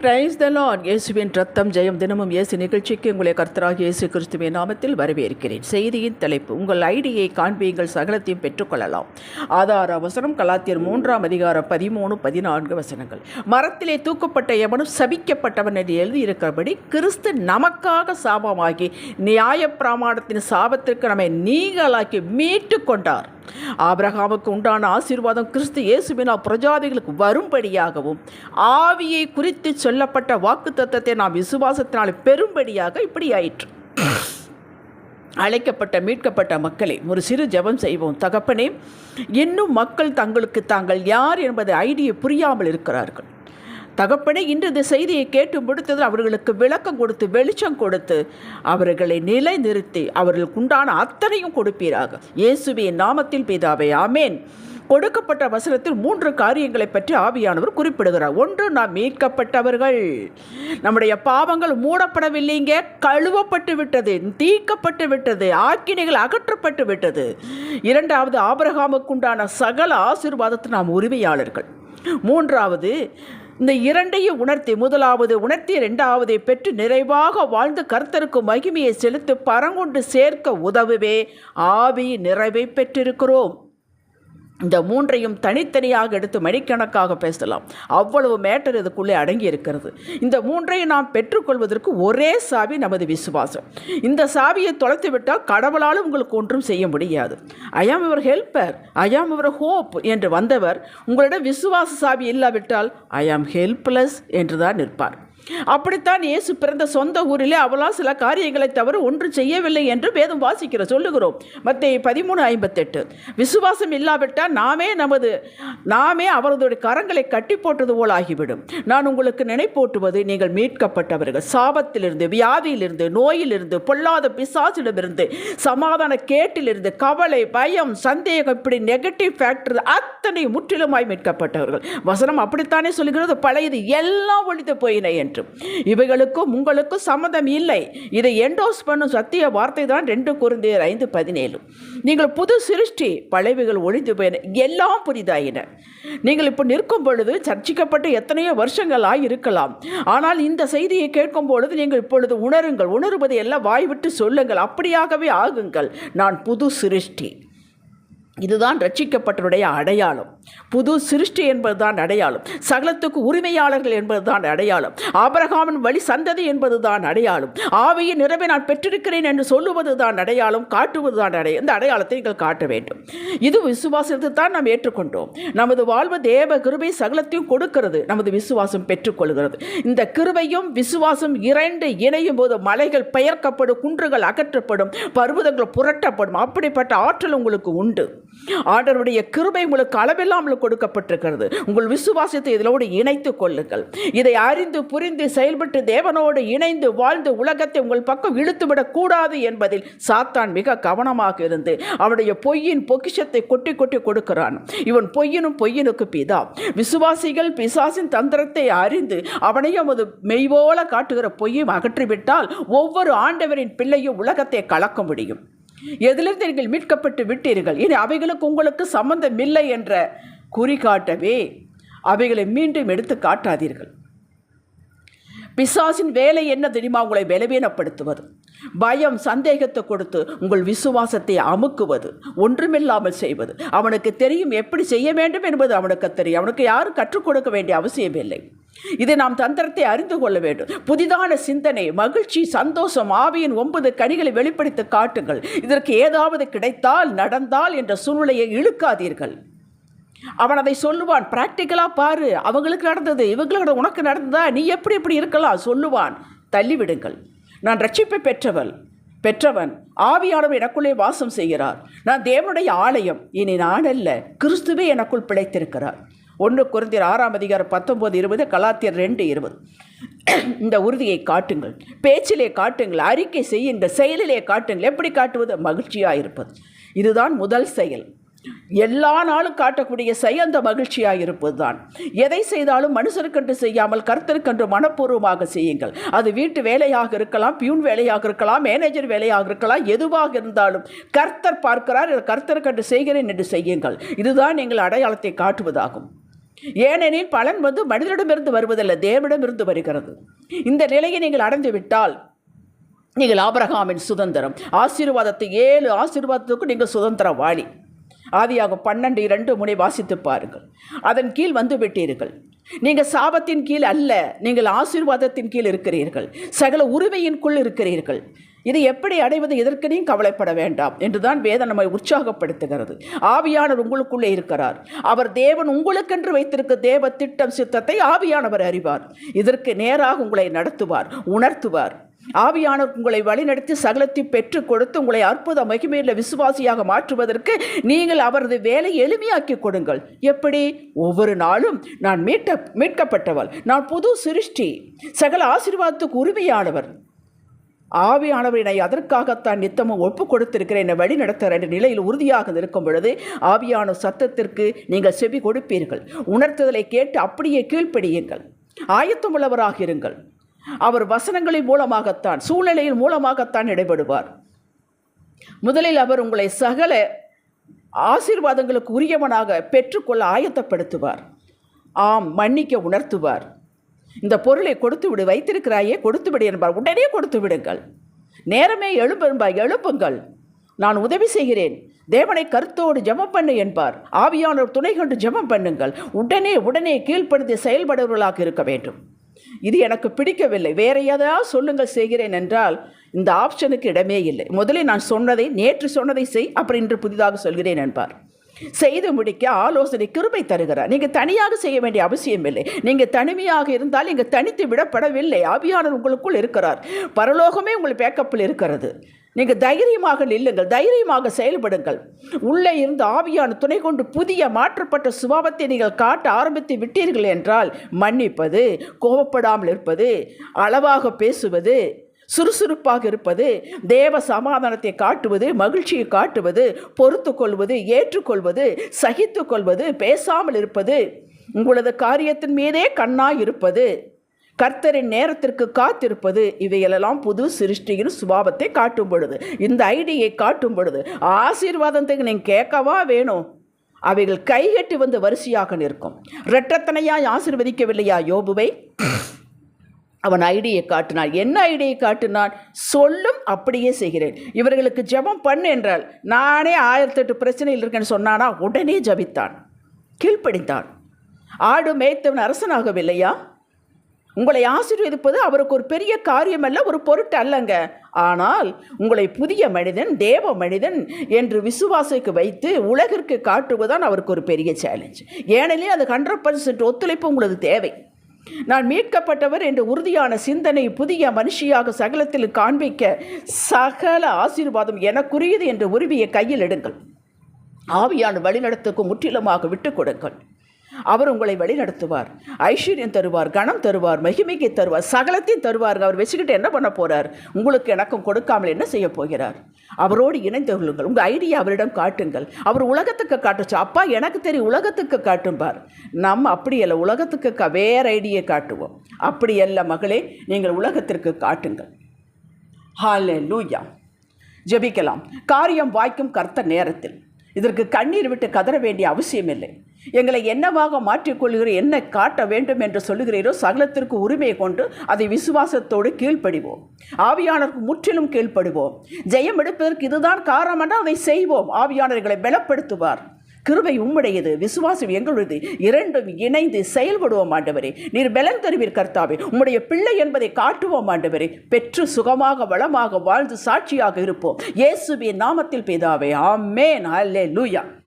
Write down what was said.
Praise the Lord இயேசுவின் ரத்தம் ஜெயம் தினமும் இயேசு நிகழ்ச்சிக்கு உங்களை கர்த்தராக இயேசு கிறிஸ்துவின் நாமத்தில் வரவேற்கிறேன். செய்தியின் தலைப்பு உங்கள் ஐடியை காண்பியுங்கள் சகலத்தையும் பெற்றுக்கொள்ளலாம். ஆதார அவசரம் கலாத்தியர் மூன்றாம் அதிகாரம் பதிமூணு பதினான்கு வசனங்கள். மரத்திலே தூக்கப்பட்ட எவனும் சபிக்கப்பட்டவன் என்று எழுதியிருக்கிறபடி கிறிஸ்து நமக்காக சாபமாகி நியாய பிரமாணத்தின் சாபத்திற்கு நம்மை நீங்களாக்கி மீட்டு கொண்டார். ஆபிரகாமுக்கு உண்டான ஆசீர்வாதம் கிறிஸ்து இயேசுவினால் பிரஜாதிகளுக்கு வரும்படியாகவும் ஆவியை குறித்து சொல்லப்பட்ட வாக்கு தத்தத்தை நாம் விசுவாசத்தினால் பெரும்படியாக இப்படி ஆயிற்று. அழைக்கப்பட்ட மீட்கப்பட்ட மக்களை ஒரு சிறு ஜெபம் செய்வோம். தகப்பனே இன்னும் மக்கள் தங்களுக்கு தாங்கள் யார் என்பது ஐடியை புரியாமல் இருக்கிறார்கள். தகப்பனே இன்று இந்த செய்தியை கேட்டு முடித்ததில் அவர்களுக்கு விளக்கம் கொடுத்து வெளிச்சம் கொடுத்து அவர்களை நிலைநிறுத்தி அவர்களுக்கு உண்டான அத்தனையும் கொடுப்பீராக. இயேசுவின் நாமத்தில் பிதாவே ஆமேன். கொடுக்கப்பட்ட வசனத்தில் மூன்று காரியங்களை பற்றி ஆவியானவர் குறிப்பிடுகிறார். ஒன்று நாம் மீட்கப்பட்டவர்கள். நம்முடைய பாவங்கள் மூடப்படவில்லைங்க கழுவப்பட்டு விட்டது தீக்கப்பட்டு விட்டது ஆக்கினைகள் அகற்றப்பட்டு விட்டது. இரண்டாவது ஆபரகாமுக்குண்டான சகல ஆசீர்வாதத்தில் நாம் உரிமையாளர்கள். மூன்றாவது இந்த இரண்டையும் உணர்த்தி முதலாவது உணர்த்தி இரண்டாவதை பெற்று நிறைவாக வாழ்ந்து கர்த்தருக்கு மகிமையை செலுத்தி பரங்கொண்டு சேர்க்க உதவுவே. ஆவி நிறைவை பெற்றிருக்கிறோம். இந்த மூன்றையும் தனித்தனியாக எடுத்து மணிக்கணக்காக பேசலாம். அவ்வளவு மேட்டர் இதுக்குள்ளே அடங்கி இருக்கிறது இந்த மூன்றையும் நாம் பெற்றுக்கொள்வதற்கு ஒரே சாவி நமது விசுவாசம். இந்த சாவியை தொலைத்து விட்டால் கடவுளால் உங்களுக்கு ஒன்றும் செய்ய முடியாது. ஐ am your helper I am your hope என்று வந்தவர் உங்களிடம் விசுவாச சாவி இல்லாவிட்டால் ஐ ஆம் ஹெல்ப்லெஸ் என்று தான் நிற்பார். அப்படித்தான் இயேசு பிறந்த சொந்த ஊரிலே அவளால் சில காரியங்களை தவிர ஒன்று செய்யவில்லை என்று வேதம் வாசிக்கிற சொல்லுகிறோம். மத்திய பதிமூணு ஐம்பத்தெட்டு. விசுவாசம் இல்லாவிட்டால் நாமே நமது நாமே அவரது கரங்களை கட்டி போட்டது போல் ஆகிவிடும். நான் உங்களுக்கு நினைப்போட்டுவது நீங்கள் மீட்கப்பட்டவர்கள். சாபத்திலிருந்து வியாதியிலிருந்து நோயிலிருந்து பொல்லாத பிசாசிடமிருந்து சமாதான கேட்டிலிருந்து கவலை பயம் சந்தேகம் இப்படி நெகட்டிவ் ஃபேக்டர் அத்தனை முற்றிலுமாய் மீட்கப்பட்டவர்கள். வசனம் அப்படித்தானே சொல்லுகிறது? பழையது எல்லாம் ஒழித்து போயின என்று. இவைகளுக்கும் உங்களுக்கும் சம்மதம் இல்லை. இதை என்டோஸ் பண்ணும் சத்திய வார்த்தை தான் ரெண்டு குருந்தையர் ஐந்து பதினேழு. நீங்கள் புது சிருஷ்டி பழைவுகள் ஒழிந்து போயின. எல்லாம் புதிதாயின. நீங்கள் இப்போ நிற்கும் பொழுது சர்ச்சிக்கப்பட்டு எத்தனையோ வருஷங்கள் ஆகியிருக்கலாம் ஆனால் இந்த செய்தியை கேட்கும் பொழுது நீங்கள் இப்பொழுது உணருங்கள். உணருவதை எல்லாம் வாய்விட்டு சொல்லுங்கள். அப்படியாகவே ஆகுங்கள். நான் புது சிருஷ்டி. இதுதான் ரட்சிக்கப்பட்டவருடைய அடையாளம். புது சிருஷ்டி என்பதுதான் அடையாளம். சகலத்துக்கு உரிமையாளர்கள் என்பதுதான் அடையாளம். ஆபரகாமின் வழி சந்ததி என்பதுதான் அடையாளம். ஆவியின் நிறைவை நான் பெற்றிருக்கிறேன் என்று சொல்லுவது தான் அடையாளம். காட்டுவது தான் அடைய இந்த அடையாளத்தை நீங்கள் காட்ட வேண்டும். இது விசுவாசத்தை தான் நாம் ஏற்றுக்கொண்டோம். நமது வாழ்வு தேவ கிருபை சகலத்தையும் கொடுக்கிறது. நமது விசுவாசம் பெற்றுக்கொள்கிறது. இந்த கிருபையும் விசுவாசம் இரண்டு இணையும் போது மலைகள் பெயர்க்கப்படும் குன்றுகள் அகற்றப்படும் பர்வதங்கள் புரட்டப்படும். அப்படிப்பட்ட ஆற்றல் உங்களுக்கு உண்டு. ஆண்டவருடைய கிருபை உங்களுக்கு அளவில்லாமல் கொடுக்கப்பட்டிருக்கிறது. உங்கள் விசுவாசத்தை இதனோடு இணைத்து கொள்ளுங்கள். இதை அறிந்து புரிந்து செயல்பட்டு தேவனோடு இணைந்து வாழ்ந்து உலகத்தை உங்கள் பக்கம் இழுத்துவிடக் கூடாது என்பதில் சாத்தான் மிக கவனமாக இருந்து அவனுடைய பொய்யின் பொக்கிஷத்தை கொட்டி கொட்டி கொடுக்கிறான். இவன் பொய்யனும் பொய்யனுக்கு பிதா. விசுவாசிகள் பிசாசின் தந்திரத்தை அறிந்து அவனையும் அது மெய்வோல காட்டுகிற பொய்யும் அகற்றிவிட்டால் ஒவ்வொரு ஆண்டவரின் பிள்ளையும் உலகத்தை கலக்க முடியும். எதிலிருந்து நீங்கள் மீட்கப்பட்டு விட்டீர்கள். இனி அவைகளுக்கு உங்களுக்கு சம்பந்தம் இல்லை என்ற குறிகாட்டவே அவைகளை மீண்டும் எடுத்து காட்டாதீர்கள். பிசாசின் வேலை என்ன தெரியுமா? உங்களை பலவீனப்படுத்துவது. பயம் சந்தேகத்தை கொடுத்து உங்கள் விசுவாசத்தை அமுக்குவது. ஒன்றுமில்லாமல் செய்வது. அவனுக்கு தெரியும் எப்படி செய்ய வேண்டும் என்பது அவனுக்கு தெரியும். அவனுக்கு யாரும் கற்றுக் கொடுக்க வேண்டிய அவசியமில்லை. இதை நாம் தந்திரத்தை அறிந்து கொள்ள வேண்டும். புதிதான சிந்தனை மகிழ்ச்சி சந்தோஷம் ஆவியின் ஒன்பது கனிகளை வெளிப்படுத்தி காட்டுங்கள். இதற்கு ஏதாவது கிடைத்தால் நடந்தால் என்ற சூழ்நிலையை இழுக்காதீர்கள். அவன் அதை சொல்லுவான் பிராக்டிக்கலாக பாரு அவங்களுக்கு நடந்தது இவங்களோட உனக்கு நடந்ததா? நீ எப்படி எப்படி இருக்கலாம்? சொல்லுவான் தள்ளிவிடுங்கள். நான் ரட்சிப்பை பெற்றவள் பெற்றவன் ஆவியானவர் எனக்குள்ளே வாசம் செய்கிறார். நான் தேவனுடைய ஆலயம் இனி நான் அல்ல கிறிஸ்துவே எனக்குள் பிழைத்திருக்கிறார். ஒன்று குறைந்தர் ஆறாம் அதிகாரம் பத்தொம்போது இருபது கலாத்தியர் ரெண்டு இருபது. இந்த உறுதியை காட்டுங்கள். பேச்சிலே காட்டுங்கள் அறிக்கை செய்யுங்கள் செயலிலே காட்டுங்கள். எப்படி காட்டுவது? மகிழ்ச்சியாக இருப்பது. இதுதான் முதல் செயல். எல்லா நாளும் காட்டக்கூடிய செயல் அந்த மகிழ்ச்சியாக இருப்பது தான் எதை செய்தாலும் மனுஷருக்கென்று செய்யாமல் கருத்தருக்கென்று மனப்பூர்வமாக செய்யுங்கள். அது வீட்டு வேலையாக இருக்கலாம் பியூன் வேலையாக இருக்கலாம் மேனேஜர் வேலையாக இருக்கலாம் எதுவாக இருந்தாலும் கர்த்தர் பார்க்கிறார் கர்த்தருக்கென்று செய்கிறேன் என்று செய்யுங்கள். இதுதான் எங்கள் அடையாளத்தை காட்டுவதாகும். ஏனெனில் பலன் வந்து மனிதனிடமிருந்து வருவதல்ல தேவனிடமிருந்து வருகிறது. இந்த நிலையை நீங்கள் அடைந்து விட்டால் நீங்கள் ஆபரகாமின் சுதந்திரம் ஆசீர்வாதத்தை ஏழு ஆசீர்வாதத்துக்கும் நீங்கள் சுதந்திரவாளி. ஆதியாக பன்னெண்டு இரண்டு முனை வாசித்து பாருங்கள். அதன் கீழ் வந்து விட்டீர்கள். நீங்கள் சாபத்தின் கீழ் அல்ல நீங்கள் ஆசீர்வாதத்தின் கீழ் இருக்கிறீர்கள். சகல உரிமையின்குள் இருக்கிறீர்கள். இது எப்படி அடைவது எதற்கனையும் கவலைப்பட வேண்டாம் என்றுதான் வேதம் நம்மை உற்சாகப்படுத்துகிறது. ஆவியானவர் உங்களுக்குள்ளே இருக்கிறார். அவர் தேவன் உங்களுக்கென்று வைத்திருக்க தேவ திட்டம் சித்தத்தை ஆவியானவர் அறிவார். இதற்கு நேராக உங்களை நடத்துவார் உணர்த்துவார். ஆவியானவர் உங்களை வழிநடத்தி சகலத்தை பெற்றுக் கொடுத்து உங்களை அற்புத மகிமையில் விசுவாசியாக மாற்றுவதற்கு நீங்கள் அவரது வேலை எளிமையாக்கி கொடுங்கள். எப்படி? ஒவ்வொரு நாளும் நான் மீட்ட மீட்கப்பட்டவள். நான் புது சிருஷ்டி. சகல ஆசீர்வாதத்துக்கு உரிமையானவர். ஆவியானவரினை அதற்காகத்தான் நித்தமும் ஒப்பு கொடுத்திருக்கிறேன் என்னை வழி நடத்துகிற என்ற நிலையில் உறுதியாக இருக்கும் பொழுது ஆவியான சத்தத்திற்கு நீங்கள் செவி கொடுப்பீர்கள். உணர்த்துதலை கேட்டு அப்படியே கீழ்ப்படியுங்கள். ஆயத்தமுள்ளவராக இருங்கள். அவர் வசனங்களின் மூலமாகத்தான் சூழ்நிலையின் மூலமாகத்தான் இடைபடுவார். முதலில் அவர் உங்களை சகல ஆசீர்வாதங்களுக்கு உரியவனாக பெற்றுக்கொள்ள ஆயத்தப்படுத்துவார். ஆம் மன்னிக்க உணர்த்துவார். இந்த பொருளை கொடுத்து விடு வைத்திருக்கிறாயே கொடுத்து விடு என்பார். உடனே கொடுத்து விடுங்கள். நேரமே எழும்பெரும்பாய் எழுப்புங்கள் நான் உதவி செய்கிறேன். தேவனை கருத்தோடு ஜெபம் பண்ணு என்பார். ஆவியானோர் துணை கொண்டு ஜெபம் பண்ணுங்கள். உடனே உடனே கீழ்ப்படுத்தி செயல்படுவர்களாக இருக்க வேண்டும். இது எனக்கு பிடிக்கவில்லை. வேற எதாவது சொல்லுங்கள் செய்கிறேன் என்றால் இந்த ஆப்ஷனுக்கு இடமே இல்லை. முதலில் நான் சொன்னதை நேற்று சொன்னதை செய் அப்புறம் இன்று புதிதாக சொல்கிறேன் என்பார். செய்து முடிக்க ஆலோசனை கிருபை தருகிறார். நீங்கள் தனியாக செய்ய வேண்டிய அவசியம் இல்லை. நீங்கள் தனிமையாக இருந்தால் இங்கே தனித்து விடப்படவில்லை. ஆவியானவர் உங்களுக்குள் இருக்கிறார். பரலோகமே உங்கள் பேக்கப்பில் இருக்கிறது. நீங்கள் தைரியமாக நில்லுங்கள். தைரியமாக செயல்படுங்கள். உள்ளே இருந்து ஆவியான துணை கொண்டு புதிய மாற்றப்பட்ட சுபாவத்தை நீங்கள் காட்ட ஆரம்பித்து விட்டீர்கள் என்றால் மன்னிப்பது கோபப்படாமல் இருப்பது அளவாக பேசுவது சுறுசுறுப்பாக இருப்பது தேவ சமாதானத்தை காட்டுவது மகிழ்ச்சியை காட்டுவது பொறுத்து கொள்வது ஏற்றுக்கொள்வது சகித்து கொள்வது பேசாமல் இருப்பது உங்களது காரியத்தின் மீதே கண்ணாய் இருப்பது கர்த்தரின் நேரத்திற்கு காத்திருப்பது இவையெல்லாம் புது சிருஷ்டியின் சுபாவத்தை காட்டும் பொழுது இந்த ஐடியை காட்டும் பொழுது ஆசீர்வாதத்துக்கு நீங்கள் கேட்கவா வேணும். அவைகள் கைகட்டி வந்து வரிசையாக நிற்கும். இரட்டத்தனையாய் ஆசீர்வதிக்கவில்லையா யோபுவை? அவன் ஐடியை காட்டினான். என்ன ஐடியை காட்டினான்? சொல்லும் அப்படியே செய்கிறேன். இவர்களுக்கு ஜெபம் பண்ணு என்றால் நானே ஆயிரத்தெட்டு பிரச்சனையில் இருக்கேன்னு சொன்னானா உடனே ஜபித்தான். கீழ்ப்படிந்தான். ஆடு மேய்த்தவன் அரசனாகவில்லையா? உங்களை ஆசீர்வதிப்பது அவருக்கு ஒரு பெரிய காரியம் அல்ல ஒரு பொருட்டு அல்லங்க. ஆனால் உங்களை புதிய மனிதன் தேவ மனிதன் என்று விசுவாசிக்கு வைத்து உலகிற்கு காட்டுவதுதான் அவருக்கு ஒரு பெரிய சேலஞ்ச் ஏனெனில் அது ஹண்ட்ரட் பர்சன்ட் ஒத்துழைப்பு உங்களுக்கு தேவை. நான் மீட்கப்பட்டவர் என்ற உறுதியான சிந்தனை புதிய மனுஷியாக சகலத்தில் காண்பிக்க சகல ஆசீர்வாதம் எனக்குரியது என்ற உருவியை கையில் எடுங்கள். ஆவியான வழிநடத்துக்கு முற்றிலுமாக விட்டுக் கொடுங்கள். அவர் உங்களை வழிநடத்துவார். ஐஸ்வர்யம் தருவார் கணம் தருவார் மகிமைக்கு தருவார் சகலத்தையும் தருவார். அவர் வச்சுக்கிட்டு என்ன பண்ண போகிறார் உங்களுக்கு எனக்கும் கொடுக்காமல் என்ன செய்ய போகிறார்? அவரோடு இணைந்து கொள்ளுங்கள். உங்கள் ஐடியா அவரிடம் காட்டுங்கள். அவர் உலகத்துக்கு காட்டுச்சு. அப்பா எனக்கு தெரியும் உலகத்துக்கு காட்டும்பார் நம்ம அப்படி இல்லை உலகத்துக்கு க வேற ஐடியை காட்டுவோம். அப்படி அல்ல மகளே நீங்கள் உலகத்திற்கு காட்டுங்கள். ஹாலே லூயா ஜெபிக்கலாம். காரியம் வாய்க்கும் கர்த்த நேரத்தில். இதற்கு கண்ணீர் விட்டு கதற வேண்டிய அவசியமில்லை. எங்களை என்னவாக மாற்றிக்கொள்கிற என்ன காட்ட வேண்டும் என்று சொல்லுகிறீரோ சகலத்திற்கு உரிமை கொண்டு அதை விசுவாசத்தோடு கீழ்ப்படிவோம். ஆவியானருக்கு முற்றிலும் கீழ்ப்படுவோம். ஜெயம் எடுப்பதற்கு இதுதான் காரணம் என்றால் அதை செய்வோம். ஆவியானர்களை பலப்படுத்துவார். கிருபை உம்முடையது விசுவாசம் எங்களுடையது. இரண்டும் இணைந்து செயல்படுவோம் ஆண்டவரே. நீர் பலன் தருவீர் கர்த்தாவே. உம்முடைய பிள்ளை என்பதை காட்டுவோம் ஆண்டவரே. பெற்று சுகமாக வளமாக வாழ்ந்து சாட்சியாக இருப்போம். இயேசுவின் நாமத்தில் பேதாவே. ஆமேன். அல்லே லூயா